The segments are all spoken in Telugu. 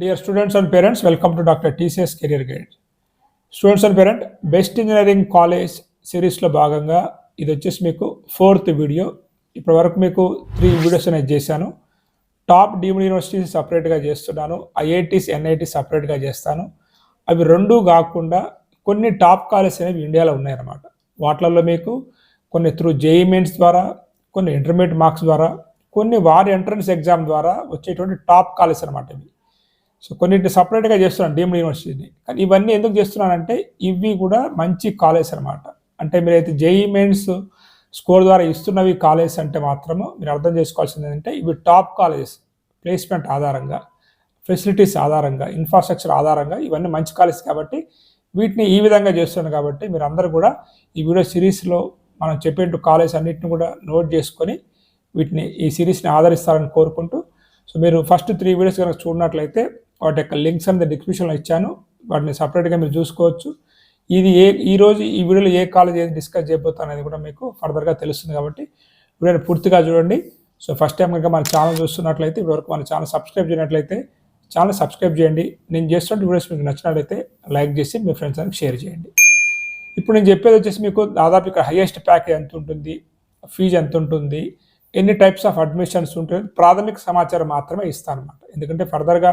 Dear students and parents welcome to doctor TCS career guide students and parent best engineering college సిరీస్లో భాగంగా ఇది వచ్చేసి మీకు ఫోర్త్ వీడియో ఇప్పటి వరకు మీకు త్రీ వీడియోస్ అనేది చేశాను. టాప్ డీమ్డ్ యూనివర్సిటీస్ సపరేట్గా చేస్తున్నాను. ఐఐటీస్ ఎన్ఐటీస్ సపరేట్గా చేస్తాను. అవి రెండు కాకుండా కొన్ని టాప్ కాలేజ్ అనేవి ఇండియాలో ఉన్నాయన్నమాట. వాటిలలో మీకు కొన్ని త్రూ జేఈమెన్స్ ద్వారా కొన్ని ఇంటర్మీడియట్ మార్క్స్ ద్వారా కొన్ని వారి ఎంట్రన్స్ ఎగ్జామ్ ద్వారా వచ్చేటువంటి టాప్ కాలేజ్ అనమాట ఇవి. సో కొన్నిటిని సపరేట్గా చేస్తున్నాను డీమ్డ్ యూనివర్సిటీని కానీ ఇవన్నీ ఎందుకు చేస్తున్నానంటే ఇవి కూడా మంచి కాలేజ్ అనమాట అంటే మీరైతే జేఈ మెయిన్స్ స్కోర్ ద్వారా ఇస్తున్నవి కాలేజ్ అంటే మాత్రము మీరు అర్థం చేసుకోవాల్సింది ఏంటంటే ఇవి టాప్ కాలేజెస్ ప్లేస్మెంట్ ఆధారంగా ఫెసిలిటీస్ ఆధారంగా ఇన్ఫ్రాస్ట్రక్చర్ ఆధారంగా ఇవన్నీ మంచి కాలేజ్ కాబట్టి వీటిని ఈ విధంగా చేస్తున్నాను కాబట్టి మీరు అందరూ కూడా ఈ వీడియో సిరీస్లో మనం చెప్పేట్టు కాలేజ్ అన్నింటిని కూడా నోట్ చేసుకొని వీటిని ఈ సిరీస్ని ఆదరిస్తారని కోరుకుంటూ సో మీరు ఫస్ట్ త్రీ వీడియోస్ కనుక చూడనట్లయితే వాటి యొక్క లింక్స్ అనేది డిస్క్రిప్షన్లో ఇచ్చాను. వాటిని సపరేట్గా మీరు చూసుకోవచ్చు. ఇది ఏ ఈ రోజు ఈ వీడియోలో ఏ కాలేజ్ ఏది డిస్కస్ చేయబోతా అనేది కూడా మీకు ఫర్దర్గా తెలుస్తుంది కాబట్టి వీడియోని పూర్తిగా చూడండి. సో ఫస్ట్ టైం కనుక మన ఛానల్ చూస్తున్నట్లయితే ఇప్పటివరకు మన ఛానల్ సబ్స్క్రైబ్ చేయనట్లయితే ఛానల్ సబ్స్క్రైబ్ చేయండి. నేను చేస్తున్న వీడియోస్ మీకు నచ్చినట్లయితే లైక్ చేసి మీ ఫ్రెండ్స్ అందరికి షేర్ చేయండి. ఇప్పుడు నేను చెప్పేది వచ్చేసి మీకు దాదాపు ఇక్కడ హైయెస్ట్ ప్యాకేజ్ ఎంత ఉంటుంది ఫీజు ఎంత ఉంటుంది ఎన్ని టైప్స్ ఆఫ్ అడ్మిషన్స్ ఉంటుంది ప్రాథమిక సమాచారం మాత్రమే ఇస్తాను అనమాట ఎందుకంటే ఫర్దర్గా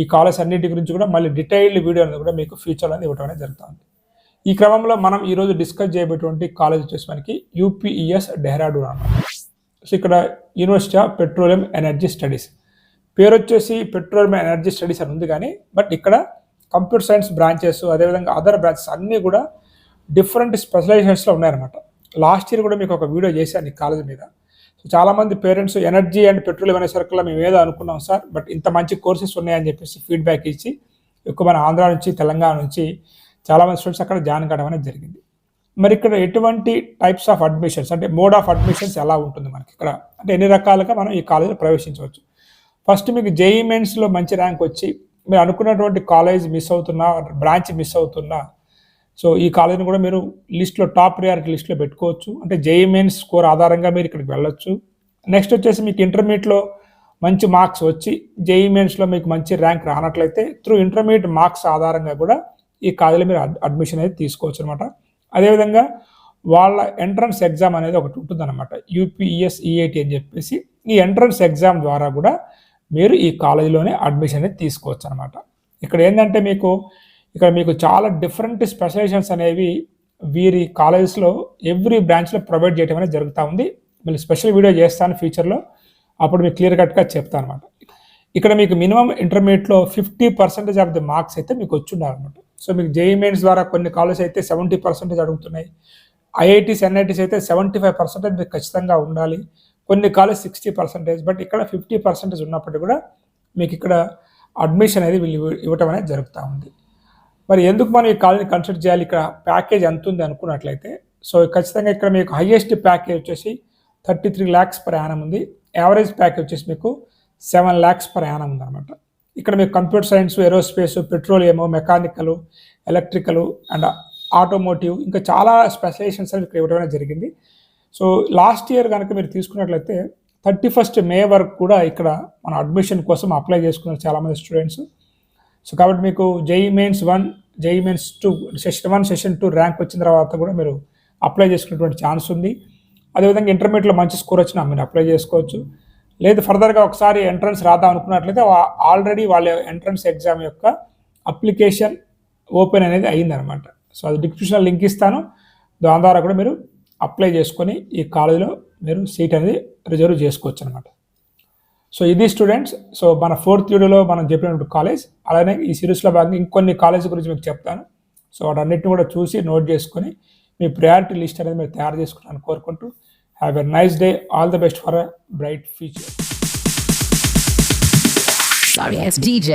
ఈ కాలేజ్ అన్నిటి గురించి కూడా మళ్ళీ డీటెయిల్డ్ వీడియో అనేది కూడా మీకు ఫ్యూచర్లో అనేది ఇవ్వడం అనేది జరుగుతుంది. ఈ క్రమంలో మనం ఈరోజు డిస్కస్ చేయబోయేటువంటి కాలేజ్ వచ్చేసి మనకి యూపీఈఎస్ డెహ్రాడూన్ అన్నమాట సో ఇక్కడ university of petroleum energy studies పేరు వచ్చేసి పెట్రోలియం ఎనర్జీ స్టడీస్ అని ఉంది కానీ బట్ ఇక్కడ కంప్యూటర్ సైన్స్ బ్రాంచెస్ అదేవిధంగా అదర్ బ్రాంచెస్ అన్నీ కూడా డిఫరెంట్ స్పెషలైజేషన్స్లో ఉన్నాయన్నమాట. లాస్ట్ ఇయర్ కూడా మీకు ఒక వీడియో చేశాను ఈ కాలేజ్ మీద. సో చాలామంది పేరెంట్స్ ఎనర్జీ అండ్ పెట్రోల్ అనే సర్కిల్లో మేము ఏదో అనుకున్నాం సార్ బట్ ఇంత మంచి కోర్సెస్ ఉన్నాయని చెప్పేసి ఫీడ్బ్యాక్ ఇచ్చి ఎక్కువ మన ఆంధ్ర నుంచి తెలంగాణ నుంచి చాలామంది స్టూడెంట్స్ అక్కడ జాయిన్ కావడం అనేది జరిగింది. మరి ఇక్కడ ఎటువంటి టైప్స్ ఆఫ్ అడ్మిషన్స్ అంటే మోడ్ ఆఫ్ అడ్మిషన్స్ ఎలా ఉంటుంది మనకి ఇక్కడ? అంటే ఎన్ని రకాలుగా మనం ఈ కాలేజీలో ప్రవేశించవచ్చు? ఫస్ట్ మీకు జేఈ మెయిన్స్లో మంచి ర్యాంక్ వచ్చి మీరు అనుకున్నటువంటి కాలేజ్ మిస్ అవుతున్నా బ్రాంచ్ మిస్ అవుతున్నా సో ఈ కాలేజీని కూడా మీరు లిస్ట్లో టాప్ ప్రియారిటీ లిస్ట్లో పెట్టుకోవచ్చు. అంటే జేఈమెయిన్ స్కోర్ ఆధారంగా మీరు ఇక్కడికి వెళ్ళొచ్చు. నెక్స్ట్ వచ్చేసి మీకు ఇంటర్మీడియట్లో మంచి మార్క్స్ వచ్చి జేఈ మెయిన్స్లో మీకు మంచి ర్యాంక్ రానట్లయితే త్రూ ఇంటర్మీడియట్ మార్క్స్ ఆధారంగా కూడా ఈ కాలేజీలో మీరు అడ్మిషన్ అనేది తీసుకోవచ్చు అనమాట అదేవిధంగా వాళ్ళ ఎంట్రన్స్ ఎగ్జామ్ అనేది ఒకటి ఉంటుందన్నమాట. యూపీఈఎస్ ఈఐటి అని చెప్పేసి ఈ ఎంట్రన్స్ ఎగ్జామ్ ద్వారా కూడా మీరు ఈ కాలేజీలోనే అడ్మిషన్ అనేది తీసుకోవచ్చు అనమాట ఇక్కడ ఏంటంటే మీకు ఇక్కడ మీకు చాలా డిఫరెంట్ స్పెషలైజేషన్స్ అనేవి వీరి కాలేజెస్లో ఎవ్రీ బ్రాంచ్లో ప్రొవైడ్ చేయడం అనేది జరుగుతూ ఉంది. మళ్ళీ స్పెషల్ వీడియో చేస్తాను ఫ్యూచర్లో అప్పుడు మీకు క్లియర్ కట్గా చెప్తాను అనమాట ఇక్కడ మీకు మినిమం ఇంటర్మీడియట్లో fifty percentage of the marks అయితే మీకు వచ్చిండాలన్నమాట. సో మీకు జేఈ మెయిన్స్ ద్వారా కొన్ని కాలేజ్ అయితే సెవెంటీ పర్సెంటేజ్ అడుగుతున్నాయి. ఐఐటీస్ ఎన్ఐటీస్ అయితే సెవెంటీ ఫైవ్ పర్సెంటేజ్ మీకు ఖచ్చితంగా ఉండాలి. కొన్ని కాలేజ్ సిక్స్టీ పర్సెంటేజ్ బట్ ఇక్కడ ఫిఫ్టీ పర్సెంటేజ్ ఉన్నప్పటికీ కూడా మీకు ఇక్కడ అడ్మిషన్ అనేది వీళ్ళు ఇవ్వటం అనేది జరుగుతూ ఉంది. మరి ఎందుకు మనం ఈ కాలనీ కన్సిడర్ చేయాలి? ఇక్కడ ప్యాకేజ్ ఎంత ఉంది అనుకున్నట్లయితే సో ఖచ్చితంగా ఇక్కడ మీకు హయ్యెస్ట్ ప్యాకేజ్ వచ్చేసి thirty three lakhs per annum ఉంది. యావరేజ్ ప్యాకేజ్ వచ్చేసి మీకు సెవెన్ ల్యాక్స్ పర్ యానం ఉంది అనమాట ఇక్కడ మీకు computer science aerospace petroleum mechanical electrical and automotive ఇంకా చాలా స్పెషలైజేషన్స్ అనేవి ఇక్కడ ఇవ్వడం జరిగింది. సో లాస్ట్ ఇయర్ కనుక మీరు తీసుకున్నట్లయితే థర్టీ ఫస్ట్ మే వరకు కూడా ఇక్కడ మన అడ్మిషన్ కోసం అప్లై చేసుకున్నారు చాలామంది స్టూడెంట్స్. సో కాబట్టి మీకు JEE mains one JEE mains two session one session two rank వచ్చిన తర్వాత కూడా మీరు అప్లై చేసుకునేటువంటి ఛాన్స్ ఉంది. అదేవిధంగా ఇంటర్మీడియట్లో మంచి స్కోర్ వచ్చినా మీరు అప్లై చేసుకోవచ్చు. లేదు ఫర్దర్గా ఒకసారి ఎంట్రన్స్ రాద్దాం అనుకున్నట్లయితే ఆల్రెడీ వాళ్ళ ఎంట్రన్స్ ఎగ్జామ్ యొక్క అప్లికేషన్ ఓపెన్ అనేది అయిందనమాట. సో అది డిస్క్రిప్షన్లో లింక్ ఇస్తాను. దాని ద్వారా కూడా మీరు అప్లై చేసుకొని ఈ కాలేజీలో మీరు సీట్ అనేది రిజర్వ్ చేసుకోవచ్చు అనమాట సో ఇది స్టూడెంట్స్ సో మన ఫోర్త్ వీడియోలో మనం చెప్పినటువంటి కాలేజ్ అలానే ఈ సిరీస్లో భాగంగా ఇంకొన్ని కాలేజ్ గురించి మీకు చెప్తాను. సో వాటన్నిటిని కూడా చూసి నోట్ చేసుకొని మీ ప్రయారిటీ లిస్ట్ అనేది మీరు తయారు చేసుకుంటాను కోరుకుంటూ have a nice day all the best for a bright future Sorry, it's DJ.